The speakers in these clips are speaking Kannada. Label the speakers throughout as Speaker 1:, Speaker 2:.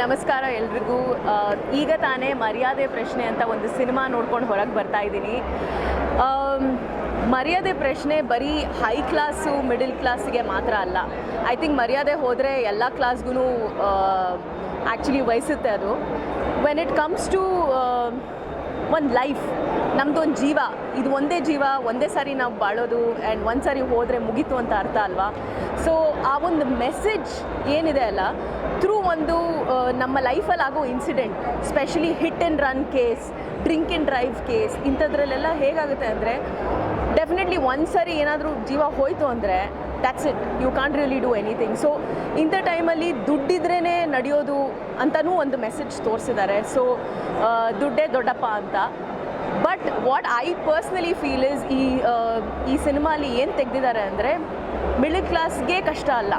Speaker 1: ನಮಸ್ಕಾರ ಎಲ್ರಿಗೂ. ಈಗ ತಾನೇ ಮರ್ಯಾದೆ ಪ್ರಶ್ನೆ ಅಂತ ಒಂದು ಸಿನಿಮಾ ನೋಡ್ಕೊಂಡು ಹೊರಗೆ ಬರ್ತಾ ಇದ್ದೀನಿ. ಮರ್ಯಾದೆ ಪ್ರಶ್ನೆ ಬರೀ ಹೈ ಕ್ಲಾಸು ಮಿಡಿಲ್ ಕ್ಲಾಸಿಗೆ ಮಾತ್ರ ಅಲ್ಲ. ಐ ಥಿಂಕ್ ಮರ್ಯಾದೆ ಹೋದರೆ ಎಲ್ಲ ಕ್ಲಾಸ್ಗೂ ಆ್ಯಕ್ಚುಲಿ ವಹಿಸುತ್ತೆ ಅದು. ವೆನ್ ಇಟ್ ಕಮ್ಸ್ ಟು ಒಂದು ಲೈಫ್ ನಮ್ಮದು ಒಂದು ಜೀವ. ಇದು ಒಂದೇ ಜೀವ, ಒಂದೇ ಸಾರಿ ನಾವು ಬಾಳೋದು ಆ್ಯಂಡ್ ಒಂದು ಸಾರಿ ಹೋದರೆ ಮುಗೀತು ಅಂತ ಅರ್ಥ ಅಲ್ವಾ? ಸೊ ಆ ಒಂದು ಮೆಸೇಜ್ ಏನಿದೆ ಅಲ್ಲ ಥ್ರೂ ಒಂದು ನಮ್ಮ ಲೈಫಲ್ಲಿ ಆಗೋ incident specially hit and run case drink and drive case ಇಂಥದ್ರಲ್ಲೆಲ್ಲ ಹೇಗಾಗುತ್ತೆ ಅಂದರೆ ಡೆಫಿನೆಟ್ಲಿ ಒಂದು ಸಾರಿ ಏನಾದರೂ ಜೀವ ಹೋಯಿತು ಅಂದರೆ that's it you can't really do anything so ಇಂಥ ಟೈಮಲ್ಲಿ ದುಡ್ಡಿದ್ರೇ ನಡೆಯೋದು ಅಂತಲೂ ಒಂದು ಮೆಸೇಜ್ ತೋರಿಸಿದ್ದಾರೆ. ಸೊ ದುಡ್ಡೇ ದೊಡ್ಡಪ್ಪ ಅಂತ. But what I personally feel is ಈ ಈ ಸಿನಿಮಾಲಿ ಏನು ತೆಗೆದಿದ್ದಾರೆ ಅಂದರೆ ಮಿಡಲ್ ಕ್ಲಾಸ್ಗೆ ಕಷ್ಟ ಅಲ್ಲ.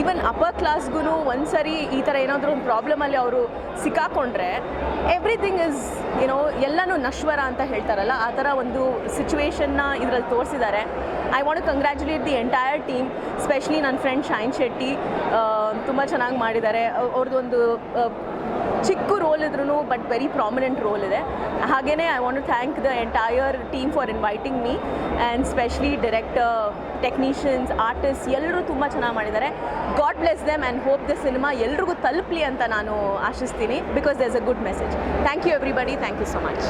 Speaker 1: ಈವನ್ ಅಪ್ಪರ್ ಕ್ಲಾಸ್ಗೂ ಒಂದು ಸರಿ ಈ ಥರ ಏನಾದರೂ ಒಂದು ಪ್ರಾಬ್ಲಮಲ್ಲಿ ಅವರು ಸಿಕ್ಕಾಕೊಂಡ್ರೆ ಎವ್ರಿಥಿಂಗ್ ಇಸ್ ಏನೋ ಎಲ್ಲನೂ ನಶ್ವರ ಅಂತ ಹೇಳ್ತಾರಲ್ಲ, ಆ ಥರ ಒಂದು ಸಿಚುವೇಶನ್ನ ಇದರಲ್ಲಿ ತೋರಿಸಿದ್ದಾರೆ. I want congratulate the entire team specially ನನ್ನ ಫ್ರೆಂಡ್ ಶೈನ್ ಶೆಟ್ಟಿ ತುಂಬ ಚೆನ್ನಾಗಿ ಮಾಡಿದ್ದಾರೆ. ಅವ್ರದ್ದೊಂದು ಚಿಕ್ಕ ರೋಲ್ ಇದ್ರೂ ಬಟ್ ವೆರಿ ಪ್ರಾಮಿನೆಂಟ್ ರೋಲ್ ಇದೆ. ಹಾಗೆಯೇ I want to thank the entire team for inviting me and specially director technicians artist ಎಲ್ಲರೂ ತುಂಬ ಚೆನ್ನಾಗಿ ಮಾಡಿದ್ದಾರೆ. God bless them and hope the cinema ಎಲ್ರಿಗೂ ತಲುಪಲಿ ಅಂತ ನಾನು ಆಶಿಸ್ತೀನಿ because there's a good message thank you everybody thank you so much